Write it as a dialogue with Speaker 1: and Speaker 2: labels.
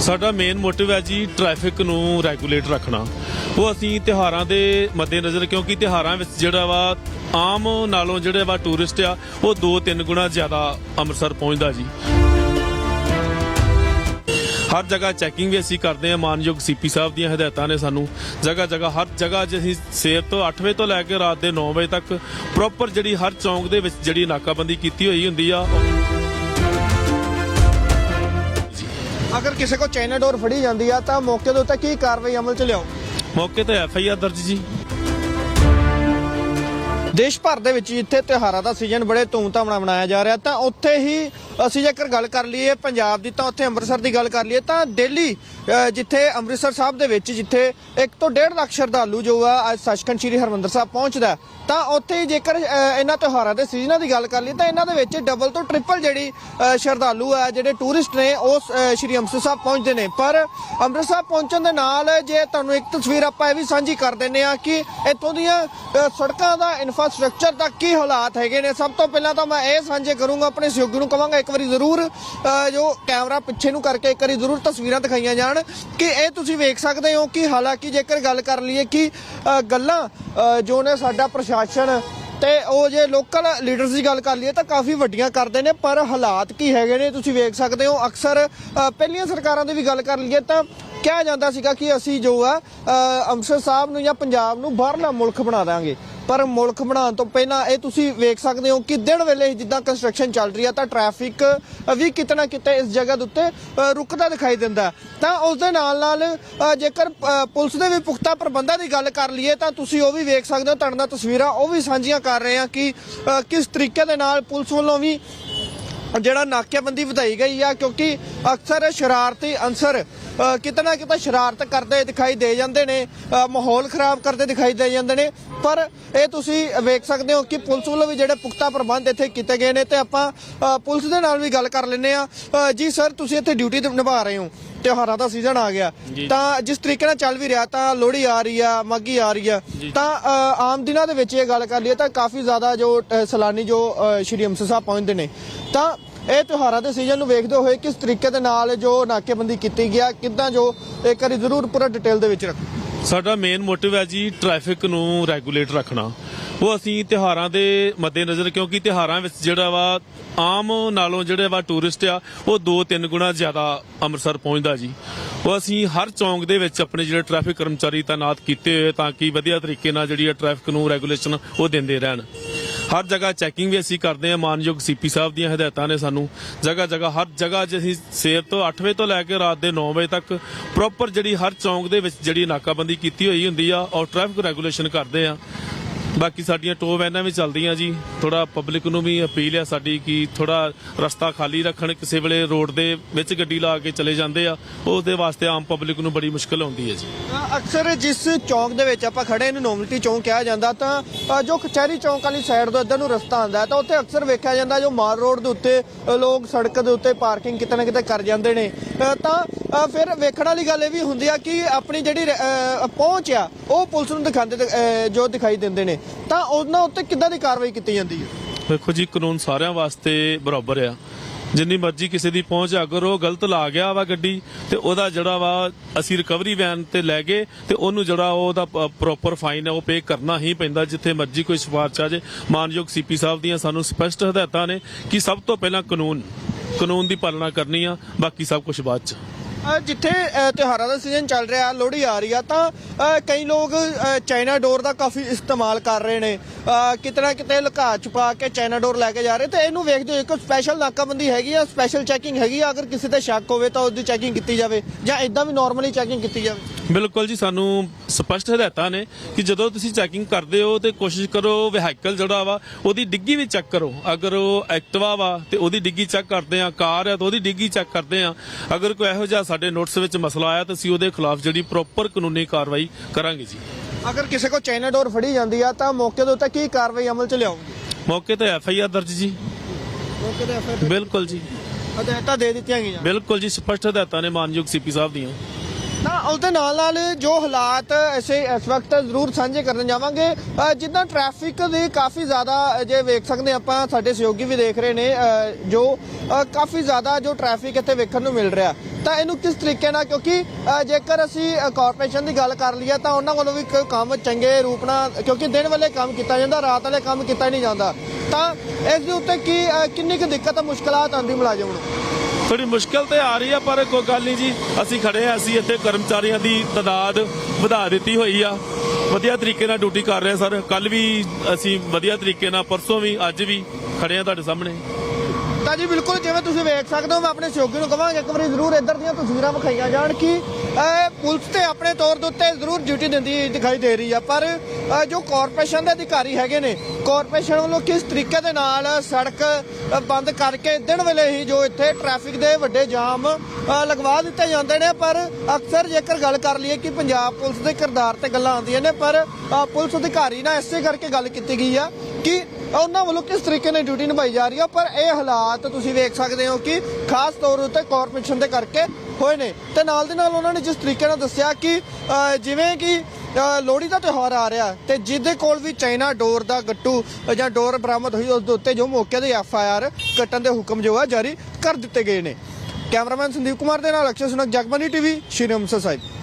Speaker 1: ਸਾਡਾ main motive ਹੈ ਜੀ ਟ੍ਰੈਫਿਕ ਨੂੰ ਰੈਗੂਲੇਟ ਰੱਖਣਾ। ਉਹ ਅਸੀਂ ਤਿਹਾਰਾਂ ਦੇ ਮੱਦੇਨਜ਼ਰ, ਕਿਉਂਕਿ ਤਿਹਾਰਾਂ ਵਿੱਚ ਜਿਹੜਾ ਵਾ ਆਮ ਨਾਲੋਂ ਜਿਹੜੇ ਵਾ ਟੂਰਿਸਟ ਆ, ਉਹ 2-3 ਗੁਣਾ ਜ਼ਿਆਦਾ ਅੰਮ੍ਰਿਤਸਰ ਪਹੁੰਚਦਾ ਜੀ। ਹਰ ਜਗ੍ਹਾ ਚੈਕਿੰਗ ਵੀ ਅਸੀਂ ਕਰਦੇ ਹਾਂ, ਮਾਨਯੋਗ ਸੀਪੀ ਸਾਹਿਬ ਦੀਆਂ ਹਦਾਇਤਾਂ ਨੇ ਸਾਨੂੰ। ਜਗ੍ਹਾ ਜਗ੍ਹਾ, ਹਰ ਜਗ੍ਹਾ ਜੇ ਅਸੀਂ ਸਵੇਰ ਤੋਂ 8 ਵਜੇ ਤੋਂ ਲੈ ਕੇ ਰਾਤ ਦੇ 9 ਵਜੇ ਤੱਕ ਪ੍ਰੋਪਰ ਜਿਹੜੀ ਹਰ ਚੌਂਕ ਦੇ ਵਿੱਚ ਜਿਹੜੀ ਨਾਕਾਬੰਦੀ ਕੀਤੀ ਹੋਈ ਹੁੰਦੀ ਆ
Speaker 2: ਅਗਰ ਕਿਸੇ ਕੋ ਚਾਈਨਾ ਡੋਰ ਫੜੀ ਜਾਂਦੀ ਆ, ਤਾਂ ਮੌਕੇ ਦੇ ਉੱਤੇ ਕੀ ਕਾਰਵਾਈ ਅਮਲ ਚ ਲਿਆਓ?
Speaker 1: ਮੌਕੇ ਤੇ ਐਫ ਆਈ ਆਰ ਦਰਜ ਜੀ।
Speaker 2: ਦੇਸ਼ ਭਰ ਦੇ ਵਿੱਚ ਜਿੱਥੇ ਤਿਉਹਾਰਾਂ ਦਾ ਸੀਜ਼ਨ ਬੜੇ ਧੂਮਧਾਮ ਨਾਲ ਮਨਾਇਆ ਜਾ ਰਿਹਾ ਤਾਂ ਉੱਥੇ ਹੀ ਅਸੀਂ ਜੇਕਰ ਗੱਲ ਕਰ ਲਈਏ ਪੰਜਾਬ ਦੀ ਤਾਂ ਉੱਥੇ ਅੰਮ੍ਰਿਤਸਰ ਦੀ ਗੱਲ ਕਰ ਲਈਏ ਤਾਂ ਦਿੱਲੀ ਜਿੱਥੇ ਅੰਮ੍ਰਿਤਸਰ ਸਾਹਿਬ ਦੇ ਵਿੱਚ ਜਿੱਥੇ 1 ਤੋਂ 1.5 ਲੱਖ ਸ਼ਰਧਾਲੂ ਜੋ ਆ ਅੱਜ ਸੱਚਖੰਡ ਸ੍ਰੀ ਹਰਮੰਦਰ ਸਾਹਿਬ ਪਹੁੰਚਦਾ ਤਾਂ ਉੱਥੇ ਹੀ ਜੇਕਰ ਇਹਨਾਂ ਤਿਉਹਾਰਾਂ ਦੇ ਸੀਜ਼ਨਾਂ ਦੀ ਗੱਲ ਕਰ ਲਈਏ ਤਾਂ ਇਹਨਾਂ ਦੇ ਵਿੱਚ ਡਬਲ ਤੋਂ ਟ੍ਰਿਪਲ ਜਿਹੜੀ ਸ਼ਰਧਾਲੂ ਆ ਜਿਹੜੇ ਟੂਰਿਸਟ ਨੇ ਉਹ ਅ, ਸ੍ਰੀ ਅੰਮ੍ਰਿਤਸਰ ਸਾਹਿਬ ਪਹੁੰਚਦੇ ਨੇ। ਪਰ ਅੰਮ੍ਰਿਤਸਰ ਪਹੁੰਚਣ ਦੇ ਨਾਲ ਜੇ ਤੁਹਾਨੂੰ ਇੱਕ ਤਸਵੀਰ ਆਪਾਂ ਇਹ ਵੀ ਸਾਂਝੀ ਕਰ ਦਿੰਨੇ ਆ ਕਿ ਇੱਥੋਂ ਦੀਆਂ ਸੜਕਾਂ ਦਾ ਸਟਰਕਚਰ ਤੱਕ ਕੀ ਹਾਲਾਤ ਹੈਗੇ ਨੇ? ਸਭ ਤੋਂ ਪਹਿਲਾਂ ਤਾਂ ਮੈਂ ਇਹ ਸਾਂਝੇ ਕਰੂੰਗਾ, ਆਪਣੇ ਸਹਿਯੋਗੀ ਨੂੰ ਕਵਾਂਗਾ, ਇੱਕ ਵਾਰੀ ਜ਼ਰੂਰ ਜੋ ਕੈਮਰਾ ਪਿੱਛੇ ਨੂੰ ਕਰਕੇ ਇੱਕ ਵਾਰੀ ਜ਼ਰੂਰ ਤਸਵੀਰਾਂ ਦਿਖਾਈਆਂ ਜਾਣ ਕਿ ਇਹ ਤੁਸੀਂ ਵੇਖ ਸਕਦੇ ਹੋ ਕਿ ਹਾਲਾਂਕਿ ਜੇਕਰ ਗੱਲ ਕਰ ਲਈਏ ਕਿ ਗੱਲਾਂ ਜੋ ਨੇ ਸਾਡਾ ਪ੍ਰਸ਼ਾਸਨ ਤੇ ਉਹ ਜੇ ਲੋਕਲ ਲੀਡਰਸ ਦੀ ਗੱਲ ਕਰ ਲਈਏ ਤਾਂ ਕਾਫੀ ਵੱਡੀਆਂ ਕਰਦੇ ਨੇ, ਪਰ ਹਾਲਾਤ ਕੀ ਹੈਗੇ ਨੇ ਤੁਸੀਂ ਵੇਖ ਸਕਦੇ ਹੋ। ਅਕਸਰ ਪਹਿਲੀਆਂ ਸਰਕਾਰਾਂ ਦੀ ਵੀ ਗੱਲ ਕਰ ਲਈਏ ਤਾਂ ਕਿਹਾ ਜਾਂਦਾ ਸੀਗਾ ਕਿ ਅਸੀਂ ਜੋ ਆ ਅੰਮ੍ਰਿਤਸਰ ਸਾਹਿਬ ਨੂੰ ਜਾਂ ਪੰਜਾਬ ਨੂੰ ਬਾਹਰਲਾ ਮੁਲਕ ਬਣਾ ਦਾਂਗੇ। ਪਰ ਮੁਲਕ ਬਣਾਉਣ ਤੋਂ ਪਹਿਲਾਂ ਇਹ ਤੁਸੀਂ ਵੇਖ ਸਕਦੇ ਹੋ ਕਿ ਦਿਨ ਵੇਲੇ ਹੀ ਜਿੱਦਾਂ ਕੰਸਟਰਕਸ਼ਨ ਚੱਲ ਰਹੀ ਆ, ਤਾਂ ਟ੍ਰੈਫਿਕ ਵੀ ਕਿਤਨਾ ਕਿਤੇ ਇਸ ਜਗ੍ਹਾ ਦੇ ਉੱਤੇ ਰੁਕਦਾ ਦਿਖਾਈ ਦਿੰਦਾ ਤਾਂ ਉਸ ਦੇ ਨਾਲ ਨਾਲ ਜੇਕਰ ਪੁਲਿਸ ਦੇ ਵੀ ਪੁਖਤਾ ਪ੍ਰਬੰਧਾਂ ਦੀ ਗੱਲ ਕਰ ਲਈਏ, ਤਾਂ ਤੁਸੀਂ ਉਹ ਵੀ ਵੇਖ ਸਕਦੇ ਹੋ, ਤੁਹਾਡੇ ਨਾਲ ਤਸਵੀਰਾਂ ਉਹ ਵੀ ਸਾਂਝੀਆਂ ਕਰ ਰਹੇ ਆ ਕਿ ਕਿਸ ਤਰੀਕੇ ਦੇ ਨਾਲ ਪੁਲਿਸ ਵੱਲੋਂ ਵੀ ਜਿਹੜਾ ਨਾਕਿਆਬੰਦੀ ਵਧਾਈ ਗਈ ਆ ਕਿਉਂਕਿ ਅਕਸਰ ਸ਼ਰਾਰਤੀ ਅੰਸਰ ਅ, ਕਿਤੇ ਸ਼ਰਾਰਤ ਕਰਦੇ ਦਿਖਾਈ ਦੇ ਜਾਂਦੇ ਨੇ ਮਾਹੌਲ ਖਰਾਬ ਕਰਦੇ ਦਿਖਾਈ ਦੇ ਜਾਂਦੇ ਨੇ। ਪਰ ਇਹ ਤੁਸੀਂ ਵੇਖ ਸਕਦੇ ਹੋ ਕਿ ਪੁਲਿਸ ਵੱਲੋਂ ਵੀ ਜਿਹੜੇ ਪੁਖਤਾ ਪ੍ਰਬੰਧ ਇੱਥੇ ਕੀਤੇ ਗਏ ਨੇ ਤੇ ਆਪਾਂ ਪੁਲਿਸ ਦੇ ਨਾਲ ਵੀ ਗੱਲ ਕਰ ਲੈਂਦੇ ਆ ਜੀ ਸਰ ਤੁਸੀਂ ਇੱਥੇ ਡਿਊਟੀ ਨਿਭਾ ਰਹੇ ਹੋ। ਤਿਉਹਾਰਾਂ ਦਾ ਸੀਜ਼ਨ ਆ ਗਿਆ। ਤਾਂ ਜਿਸ ਤਰੀਕੇ ਨਾਲ ਚੱਲ ਵੀ ਰਿਹਾ ਤਾਂ ਲੋਹੜੀ ਆ ਰਹੀ ਆ ਮਾਗੀ ਆ ਰਹੀ ਆ। ਤਾਂ ਆਮ ਦਿਨਾਂ ਦੇ ਵਿੱਚ ਇਹ ਗੱਲ ਕਰ ਲਈਏ ਤਾਂ ਕਾਫੀ ਜ਼ਿਆਦਾ ਜੋ ਸੈਲਾਨੀ ਜੋ ਸ਼੍ਰੀ ਅੰਮ੍ਰਿਤਸਰ ਸਾਹਿਬ ਪਹੁੰਚਦੇ ਨੇ। ਤਾਂ ਇਹ ਤਿਉਹਾਰਾਂ ਦੇ ਸੀਜ਼ਨ ਨੂੰ ਵੇਖਦੇ ਹੋਏ ਕਿਸ ਤਰੀਕੇ ਦੇ ਨਾਲ ਜੋ ਨਾਕੇਬੰਦੀ ਕੀਤੀ ਗਿਆ, ਕਿੱਦਾਂ ਜੋ ਇੱਕ ਵਾਰੀ ਜ਼ਰੂਰ ਪੂਰਾ ਡਿਟੇਲ ਦੇ ਵਿੱਚ ਰੱਖੋ।
Speaker 1: ਸਾਡਾ ਮੇਨ ਮੋਟਿਵ ਹੈ ਜੀ ਟ੍ਰੈਫਿਕ ਨੂੰ ਰੈਗੂਲੇਟ ਰੱਖਣਾ। ਉਹ ਅਸੀਂ ਤਿਹਾਰਾਂ ਦੇ ਮੱਦੇਨਜ਼ਰ, ਕਿਉਂਕਿ ਤਿਹਾਰਾਂ ਵਿੱਚ ਜਿਹੜਾ ਵਾ ਆਮ ਨਾਲੋਂ ਜਿਹੜੇ ਵਾ ਟੂਰਿਸਟ ਆ, ਉਹ 2-3 ਗੁਣਾ ਜ਼ਿਆਦਾ ਅੰਮ੍ਰਿਤਸਰ ਪਹੁੰਚਦਾ ਜੀ। ਉਹ ਅਸੀਂ ਹਰ ਚੌਂਕ ਦੇ ਵਿੱਚ ਆਪਣੇ ਜਿਹੜੇ ਟ੍ਰੈਫਿਕ ਕਰਮਚਾਰੀ ਤਾਇਨਾਤ ਕੀਤੇ ਹੋਏ ਤਾਂ ਕਿ ਵਧੀਆ ਤਰੀਕੇ ਨਾਲ ਜਿਹੜੀ ਟ੍ਰੈਫਿਕ ਨੂੰ ਰੈਗੂਲੇਸ਼ਨ ਉਹ ਦਿੰਦੇ ਰਹਿਣ। ਹਰ ਜਗ੍ਹਾ ਚੈਕਿੰਗ ਵੀ ਅਸੀਂ ਕਰਦੇ ਹਾਂ, ਮਾਨਯੋਗ ਸੀਪੀ ਸਾਹਿਬ ਦੀਆਂ ਹਦਾਇਤਾਂ ਨੇ ਸਾਨੂੰ। ਜਗ੍ਹਾ ਜਗ੍ਹਾ, ਹਰ ਜਗ੍ਹਾ 'ਚ ਅਸੀਂ ਸਵੇਰ ਤੋਂ 8 ਵਜੇ ਤੋਂ ਲੈ ਕੇ ਰਾਤ ਦੇ 9 ਵਜੇ ਤੱਕ ਪ੍ਰੋਪਰ ਜਿਹੜੀ ਹਰ ਚੌਂਕ ਦੇ ਵਿੱਚ ਜਿਹੜੀ ਨਾਕਾਬੰਦੀ ਕੀਤੀ ਹੋਈ ਹੁੰਦੀ ਆ, ਔਰ ਟ੍ਰੈਫਿਕ ਰੈਗੂਲੇਸ਼ਨ ਕਰਦੇ ਆ। ਬਾਕੀ ਸਾਡੀਆਂ ਟੋ ਵੈਨਾਂ ਵੀ ਚੱਲਦੀਆਂ ਜੀ। ਥੋੜਾ ਪਬਲਿਕ ਨੂੰ ਵੀ ਅਪੀਲ ਹੈ ਸਾਡੀ ਕਿ ਥੋੜਾ ਰਸਤਾ ਖਾਲੀ ਰੱਖਣ, ਕਿਸੇ ਵੇਲੇ ਰੋਡ ਦੇ ਵਿੱਚ ਗੱਡੀ ਲਾ ਕੇ ਚਲੇ ਜਾਂਦੇ ਆ। ਉਹਦੇ ਵਾਸਤੇ ਆਮ ਪਬਲਿਕ ਨੂੰ ਬੜੀ ਮੁਸ਼ਕਲ ਆਉਂਦੀ ਹੈ ਜੀ।
Speaker 2: ਅਕਸਰ ਜਿਸ ਚੌਂਕ ਦੇ ਵਿੱਚ ਆਪਾਂ ਖੜੇ ਇਹਨੂੰ ਨੋਮਲਟੀ ਚੌਂਕ ਕਿਹਾ ਜਾਂਦਾ, ਤਾਂ ਜੋ ਕਚਹਿਰੀ ਚੌਂਕ ਵਾਲੀ ਸਾਈਡ ਤੋਂ ਇੱਧਰ ਨੂੰ ਰਸਤਾ ਆਉਂਦਾ ਤਾਂ ਉੱਥੇ ਅਕਸਰ ਵੇਖਿਆ ਜਾਂਦਾ ਜੋ ਮਾਰ ਰੋਡ ਦੇ ਉੱਤੇ ਲੋਕ ਸੜਕ ਦੇ ਉੱਤੇ ਪਾਰਕਿੰਗ ਕਿਤੇ ਨਾ ਕਿਤੇ ਕਰ ਜਾਂਦੇ ਨੇ। ਤਾਂ ਫਿਰ ਵੇਖਣ ਵਾਲੀ ਗੱਲ ਇਹ ਵੀ ਹੁੰਦੀ ਆ ਕਿ ਆਪਣੀ ਜਿਹੜੀ ਪਹੁੰਚ ਆ, ਉਹ ਪੁਲਿਸ ਨੂੰ ਦਿਖਾਉਂਦੇ ਜੋ ਦਿਖਾਈ ਦਿੰਦੇ ਨੇ। ਤਾਂ ਉਹਨਾਂ ਉੱਤੇ ਕਿੱਦਾਂ ਦੀ ਕਾਰਵਾਈ ਕੀਤੀ ਜਾਂਦੀ ਹੈ
Speaker 1: ਵੇਖੋ ਜੀ, ਕਾਨੂੰਨ ਸਾਰਿਆਂ ਵਾਸਤੇ ਬਰਾਬਰ ਆ। ਜਿੰਨੀ ਮਰਜ਼ੀ ਕਿਸੇ ਦੀ ਪਹੁੰਚ ਅਗਰ ਉਹ ਗਲਤ ਲਾ ਗਿਆ ਵਾ ਗੱਡੀ, ਤੇ ਉਹਦਾ ਜਿਹੜਾ ਵਾ ਅਸੀਂ ਰਿਕਵਰੀ ਵੈਨ ਤੇ ਲੈ ਗਏ, ਤੇ ਉਹਨੂੰ ਜਿਹੜਾ ਉਹਦਾ ਪ੍ਰੋਪਰ ਫਾਈਨ ਹੈ ਉਹ ਪੇ ਕਰਨਾ ਹੀ ਪੈਂਦਾ, ਜਿੱਥੇ ਮਰਜ਼ੀ ਕੋਈ ਸਿਫਾਰਸ਼ ਆ ਜੇ। ਮਾਨਯੋਗ ਸੀਪੀ ਸਾਹਿਬ ਦੀਆਂ ਸਾਨੂੰ ਸਪਸ਼ਟ ਹਦਾਇਤਾਂ ਨੇ ਕਿ ਸਭ ਤੋਂ ਪਹਿਲਾਂ ਕਾਨੂੰਨ ਕਾਨੂੰਨ ਦੀ ਪਾਲਣਾ ਕਰਨੀ ਆ, ਬਾਕੀ ਸਭ ਕੁਝ ਬਾਅਦ ਚ।
Speaker 2: ਜਿੱਥੇ ਤਿਉਹਾਰਾਂ ਦਾ ਸੀਜ਼ਨ ਚੱਲ ਰਿਹਾ ਲੋਹੜੀ ਆ ਰਹੀ ਆ ਤਾਂ ਕਈ ਲੋਕ ਚਾਈਨਾ ਡੋਰ ਦਾ ਕਾਫੀ ਇਸਤੇਮਾਲ ਕਰ ਰਹੇ ਨੇ। ਅ, ਕਿਤੇ ਨਾ ਕਿਤੇ ਲੁਕਾ ਛੁਪਾ ਕੇ ਚਾਈਨਾ ਡੋਰ ਲੈ ਕੇ ਜਾ ਰਹੇ ਤੇ ਇਹਨੂੰ ਵੇਖਦੇ ਹੋਏ ਇੱਕ ਸਪੈਸ਼ਲ ਨਾਕਾਬੰਦੀ ਹੈਗੀ ਆ ਸਪੈਸ਼ਲ ਚੈਕਿੰਗ ਹੈਗੀ ਆ ਅਗਰ ਕਿਸੇ ਤੇ ਸ਼ੱਕ ਹੋਵੇ ਤਾਂ ਉਹਦੀ ਚੈਕਿੰਗ ਕੀਤੀ ਜਾਵੇ ਜਾਂ ਇਦਾਂ ਵੀ ਨਾਰਮਲੀ ਚੈਕਿੰਗ ਕੀਤੀ ਜਾਵੇ।
Speaker 1: ਬਿਲਕੁਲ ਜੀ ਸਾਨੂੰ ਸਪਸ਼ਟ ਹਦਾਇਤਾਂ ਨੇ ਕਿ ਜਦੋਂ ਤੁਸੀਂ ਚੈਕਿੰਗ ਕਰਦੇ ਹੋ ਤੇ ਕੋਸ਼ਿਸ਼ ਕਰੋ ਵਹੀਕਲ ਜਿਹੜਾ ਵਾ ਉਹਦੀ ਡਿੱਗੀ ਵੀ ਚੈੱਕ ਕਰੋ। ਅਗਰ ਉਹ ਐਕਟਿਵਾ ਵਾ ਤੇ ਉਹਦੀ ਡਿੱਗੀ ਚੈੱਕ ਕਰਦੇ ਆ ਕਾਰ ਆ ਤਾਂ ਉਹਦੀ ਡਿੱਗੀ ਚੈੱਕ ਕਰਦੇ ਆ ਅਗਰ ਕੋਈ ਇਹੋ ਜਿਹਾ ਸਾਡੇ ਨੋਟਿਸ ਵਿੱਚ ਮਸਲਾ ਆਇਆ ਤਾਂ ਅਸੀਂ ਉਹਦੇ ਖਿਲਾਫ ਜਿਹੜੀ ਪ੍ਰੋਪਰ ਕਾਨੂੰਨੀ ਕਾਰਵਾਈ ਕਰਾਂਗੇ ਜੀ।
Speaker 2: ਅਗਰ ਕਿਸੇ ਕੋ ਚਾਈਨਾ ਡੋਰ ਫੜੀ ਜਾਂਦੀ ਆ ਤਾਂ ਮੌਕੇ ਦੇ ਉੱਤੇ ਕੀ ਕਾਰਵਾਈ ਅਮਲ ਚ ਲਿਆਉਂਗੇ?
Speaker 1: ਮੌਕੇ ਤੇ ਐਫ ਆਈ ਆਰ ਦਰਜ ਜੀ।
Speaker 2: ਮੌਕੇ ਤੇ ਐਫਆਈਆਰ
Speaker 1: ਬਿਲਕੁਲ ਜੀ।
Speaker 2: ਹਦਾਇਤਾਂ ਦੇ ਦਿੱਤੀਆਂ ਗਈਆਂ।
Speaker 1: ਬਿਲਕੁਲ ਜੀ ਸਪਸ਼ਟ ਹਦਾਇਤਾਂ ਨੇ ਮਾਨਯੋਗ ਸੀਪੀ ਸਾਹਿਬ ਦੀਆਂ।
Speaker 2: ਤਾਂ ਉਸਦੇ ਨਾਲ ਨਾਲ ਜੋ ਹਾਲਾਤ ਅਸੀਂ ਇਸ ਵਕਤ ਜ਼ਰੂਰ ਸਾਂਝੇ ਕਰਨ ਜਾਵਾਂਗੇ। ਜਿੱਦਾਂ ਟ੍ਰੈਫਿਕ ਦੀ ਕਾਫੀ ਜ਼ਿਆਦਾ ਜੇ ਵੇਖ ਸਕਦੇ ਆਪਾਂ ਸਾਡੇ ਸਹਿਯੋਗੀ ਵੀ ਦੇਖ ਰਹੇ ਨੇ ਜੋ ਕਾਫੀ ਜ਼ਿਆਦਾ ਜੋ ਟ੍ਰੈਫਿਕ ਇੱਥੇ ਵੇਖਣ ਨੂੰ ਮਿਲ ਰਿਹਾ। ਤਾਂ ਇਹਨੂੰ ਕਿਸ ਤਰੀਕੇ ਨਾਲ ਕਿਉਂਕਿ ਜੇਕਰ ਅਸੀਂ ਅ, ਕਾਰਪੋਰੇਸ਼ਨ ਦੀ ਗੱਲ ਕਰ ਲਈਏ ਤਾਂ ਉਹਨਾਂ ਵੱਲੋਂ ਵੀ ਕੋਈ ਕੰਮ ਚੰਗੇ ਰੂਪ ਨਾਲ ਕਿਉਂਕਿ ਦਿਨ ਵੇਲੇ ਕੰਮ ਕੀਤਾ ਜਾਂਦਾ ਰਾਤ ਵਾਲੇ ਕੰਮ ਕੀਤਾ ਨਹੀਂ ਜਾਂਦਾ। ਤਾਂ ਇਸ ਦੇ ਉੱਤੇ ਕੀ ਕਿੰਨੀ ਕੁ ਦਿੱਕਤ ਆ ਮੁਸ਼ਕਲਾਂ ਆਉਂਦੀ ਮੁਲਾਜ਼ਮ ਨੂੰ?
Speaker 1: ਥੋੜੀ ਮੁਸ਼ਕਲ ਤੇ ਆ ਰਹੀ ਆ, ਪਰ ਕੋਈ ਗੱਲ ਨਹੀਂ ਜੀ। ਅਸੀਂ ਖੜੇ ਆ, ਅਸੀਂ ਇੱਥੇ ਕਰਮਚਾਰੀਆਂ ਦੀ ਤਾਦਾਦ ਵਧਾ ਦਿੱਤੀ ਹੋਈ ਆ। ਵਧੀਆ ਤਰੀਕੇ ਨਾਲ ਡਿਊਟੀ ਕਰ ਰਹੇ ਆ, ਸਰ। ਕੱਲ ਵੀ ਅਸੀਂ ਵਧੀਆ ਤਰੀਕੇ ਨਾਲ, ਪਰਸੋਂ ਵੀ, ਅੱਜ ਵੀ ਖੜੇ ਆ ਤੁਹਾਡੇ ਸਾਹਮਣੇ।
Speaker 2: ਤਾਂ ਜੀ, ਬਿਲਕੁਲ ਜਿਵੇਂ ਤੁਸੀਂ ਵੇਖ ਸਕਦੇ ਹੋ, ਮੈਂ ਆਪਣੇ ਸਹਿਯੋਗੀ ਨੂੰ ਕਹਾਂਗਾ, ਇੱਕ ਵਾਰੀ ਜ਼ਰੂਰ ਇੱਧਰ ਦੀਆਂ ਤਸਵੀਰਾਂ ਵਿਖਾਈਆਂ ਜਾਣ ਕਿ ਪੁਲਿਸ ਤੇ ਆਪਣੇ ਤੌਰ ਦੇ ਉੱਤੇ ਜ਼ਰੂਰ ਡਿਊਟੀ ਦਿੰਦੀ ਦਿਖਾਈ ਦੇ ਰਹੀ ਆ, ਪਰ ਜੋ ਕਾਰਪੋਰੇਸ਼ਨ ਦੇ ਅਧਿਕਾਰੀ ਹੈਗੇ ਨੇ ਕਾਰਪੋਰੇਸ਼ਨ ਵੱਲੋਂ ਕਿਸ ਤਰੀਕੇ ਦੇ ਨਾਲ ਸੜਕ ਬੰਦ ਕਰਕੇ ਦਿਨ ਵੇਲੇ ਹੀ ਜੋ ਇੱਥੇ ਟ੍ਰੈਫਿਕ ਦੇ ਵੱਡੇ ਜਾਮ ਲਗਵਾ ਦਿੱਤੇ ਜਾਂਦੇ ਨੇ, ਪਰ ਅਕਸਰ ਜੇਕਰ ਗੱਲ ਕਰ ਲਈਏ ਕਿ ਪੰਜਾਬ ਪੁਲਿਸ ਦੇ ਕਿਰਦਾਰ ਤੇ ਗੱਲਾਂ ਆਉਂਦੀਆਂ ਨੇ, ਪਰ ਪੁਲਿਸ ਅਧਿਕਾਰੀ ਨਾਲ ਇਸੇ ਕਰਕੇ ਗੱਲ ਕੀਤੀ ਗਈ ਆ ਕਿ ਉਹਨਾਂ ਵੱਲੋਂ ਕਿਸ ਤਰੀਕੇ ਨਾਲ ਡਿਊਟੀ ਨਿਭਾਈ ਜਾ ਰਹੀ ਆ, ਪਰ ਇਹ ਹਾਲਾਤ ਤੁਸੀਂ ਵੇਖ ਸਕਦੇ ਹੋ ਕਿ ਖਾਸ ਤੌਰ ਉੱਤੇ ਕਾਰਪੋਰੇਸ਼ਨ ਦੇ ਕਰਕੇ ਹੋਏ ਨੇ। ਤੇ ਨਾਲ ਦੇ ਨਾਲ ਉਹਨਾਂ ਨੇ ਜਿਸ ਤਰੀਕੇ ਨਾਲ ਦੱਸਿਆ ਕਿ ਜਿਵੇਂ ਕਿ ਲੋਹੜੀ ਦਾ ਤਿਉਹਾਰ ਆ ਰਿਹਾ ਤੇ ਜਿਹਦੇ ਕੋਲ ਵੀ ਚਾਈਨਾ ਡੋਰ ਦਾ ਗੱਟੂ ਜਾਂ ਡੋਰ ਬਰਾਮਦ ਹੋਈ, ਉਸ ਦੇ ਉੱਤੇ ਜੋ ਮੌਕੇ 'ਤੇ ਐਫ ਆਈ ਆਰ ਕੱਟਣ ਦੇ ਹੁਕਮ ਜੋ ਆ, ਜਾਰੀ ਕਰ ਦਿੱਤੇ ਗਏ ਨੇ। ਕੈਮਰਾਮੈਨ ਸੰਦੀਪ ਕੁਮਾਰ ਦੇ ਨਾਲ ਅਕਸ਼ਰ ਸੁਨਕ ਜਗਬਾਨੀ ਟੀਵੀ ਸ਼੍ਰੀ ਅੰਮ੍ਰਿਤਸਰ ਸਾਹਿਬ।